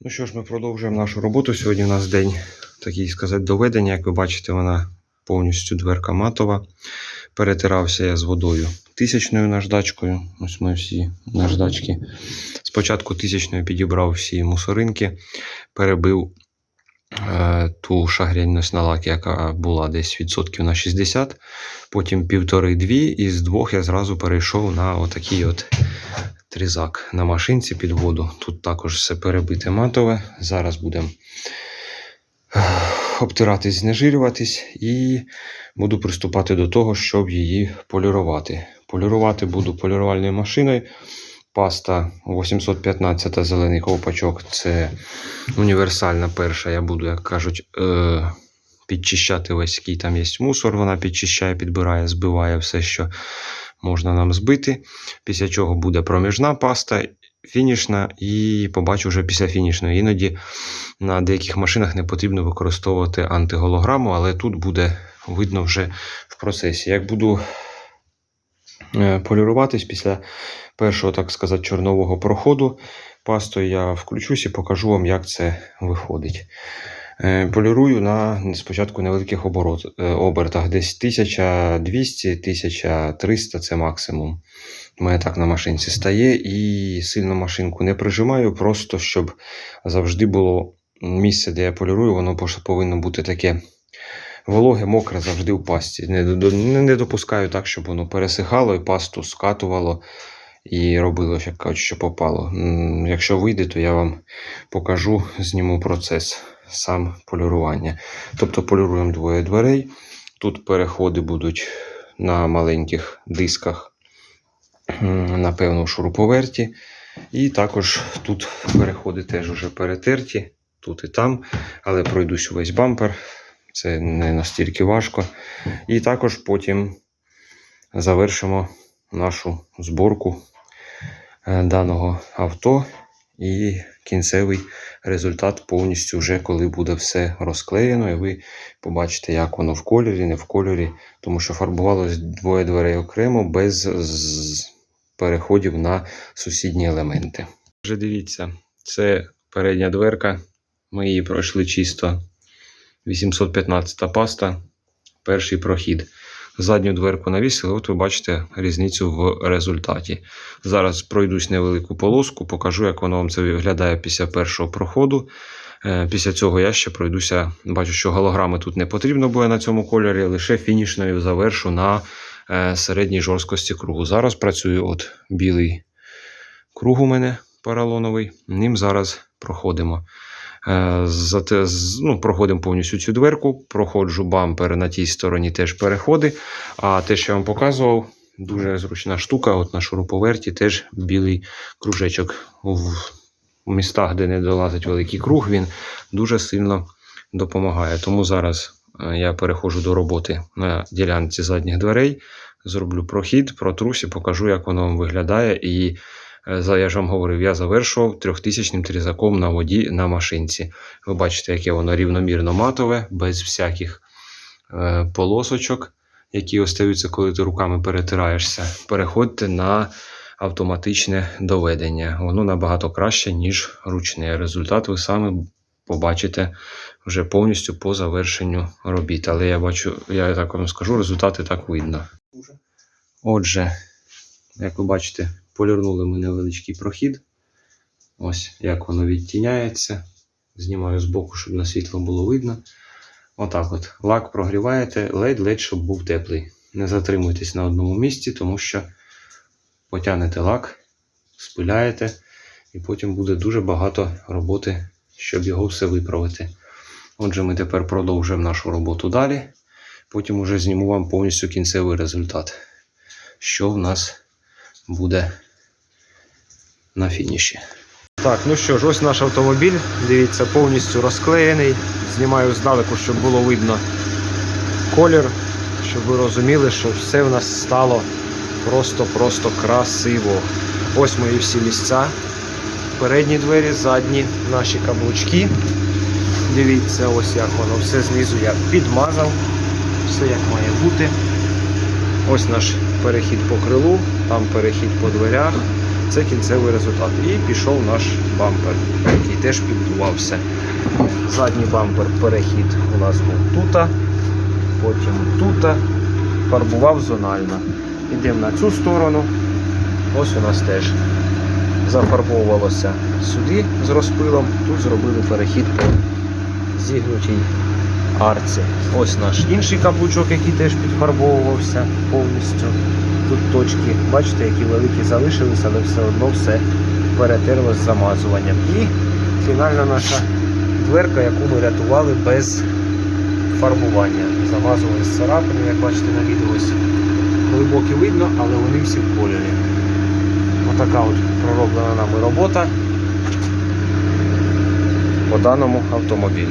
Ну що ж, ми продовжуємо нашу роботу. Сьогодні у нас день, такий сказати, доведення. Як ви бачите, вона повністю дверка матова. Перетирався я з водою тисячною наждачкою. Ось ми всі наждачки. Спочатку тисячною підібрав всі мусоринки, перебив е, ту шагрянність на лак, яка була десь відсотків на 60, потім півтори-дві, і з двох я зразу перейшов на отакий от трізак на машинці під воду. Тут також все перебите матове. Зараз будемо обтиратись, знежирюватись і буду приступати до того, щоб її полірувати. Полірувати буду полірувальною машиною. Паста 815 зелений ковпачок це універсальна перша. Я буду, як кажуть, е- підчищати весь який там є мусор. Вона підчищає, підбирає, збиває все, що можна нам збити. Після чого буде проміжна паста, фінішна, і побачу вже після фінішної. Іноді на деяких машинах не потрібно використовувати антиголограму, але тут буде видно вже в процесі. Як буду е, поліруватись після першого, так сказати, чорнового проходу пастою, я включусь і покажу вам, як це виходить. Е, Полірую на спочатку невеликих оборот, е, обертах, десь 1200-1300 це максимум. У мене так на машинці стає і сильно машинку не прижимаю, просто щоб завжди було місце, де я полірую, воно повинно бути таке вологе, мокре завжди в пасті. Не, не, допускаю так, щоб воно пересихало і пасту скатувало і робило, кажуть, що попало. Якщо вийде, то я вам покажу, зніму процес сам полірування. Тобто поліруємо двоє дверей. Тут переходи будуть на маленьких дисках, м, напевно, в шуруповерті. І також тут переходи теж вже перетерті, тут і там, але пройдусь увесь бампер. Це не настільки важко. І також потім завершимо нашу зборку е, даного авто і кінцевий результат повністю вже коли буде все розклеєно, і ви побачите, як воно в кольорі, не в кольорі, тому що фарбувалось двоє дверей окремо без переходів на сусідні елементи. Вже дивіться, це передня дверка. Ми її пройшли чисто. 815 паста, перший прохід. Задню дверку навісили, от ви бачите різницю в результаті. Зараз пройдусь невелику полоску, покажу, як воно вам це виглядає після першого проходу. Е, Після цього я ще пройдуся. Бачу, що голограми тут не потрібно буде на цьому кольорі, лише фінішною завершу на е, середній жорсткості кругу. Зараз працюю от білий круг у мене поролоновий. Ним зараз проходимо. Е, Зате, ну, проходимо повністю цю дверку, проходжу бампер на тій стороні теж переходи. А те, що я вам показував, дуже зручна штука. От на шуруповерті теж білий кружечок. В містах, де не долазить великий круг, він дуже сильно допомагає. Тому зараз е, я переходжу до роботи на ділянці задніх дверей, зроблю прохід, протрусь і покажу, як воно виглядає. І я ж вам говорив, я завершував трьохтисячним трізаком на воді на машинці. Ви бачите, яке воно рівномірно матове, без всяких е, полосочок, які остаються, коли ти руками перетираєшся. Переходьте на автоматичне доведення. Воно набагато краще, ніж ручне. Результат ви самі побачите вже повністю по завершенню робіт. Але я бачу, я так вам скажу, результати так видно. Отже, як ви бачите, полірнули ми невеличкий прохід. Ось як воно відтіняється. Знімаю з боку, щоб на світло було видно. Отак от. Лак прогріваєте ледь-ледь, щоб був теплий. Не затримуйтесь на одному місці, тому що потягнете лак, спиляєте, і потім буде дуже багато роботи, щоб його все виправити. Отже, ми тепер продовжуємо нашу роботу далі. Потім уже зніму вам повністю кінцевий результат, що в нас буде на фініші. Так, ну що ж, ось наш автомобіль. Дивіться, повністю розклеєний. Знімаю здалеку, щоб було видно колір, щоб ви розуміли, що все в нас стало просто-просто красиво. Ось мої всі місця. Передні двері, задні наші каблучки. Дивіться, ось як воно все знизу я підмазав. Все як має бути. Ось наш перехід по крилу, там перехід по дверях. Це кінцевий результат. І пішов наш бампер, який теж підбувався. Задній бампер перехід у нас був тут, потім тут, фарбував зонально. Йдемо на цю сторону. Ось у нас теж зафарбовувалося сюди з розпилом. Тут зробили перехід по зігнутій арці. Ось наш інший каблучок, який теж підфарбовувався повністю. Тут точки, бачите, які великі залишились, але все одно все перетерлось з замазуванням. І фінальна наша дверка, яку ми рятували без фарбування. Замазували з царапини, як бачите на відео. Ось глибокі видно, але вони всі в кольорі. Отака от пророблена нами робота по даному автомобілю.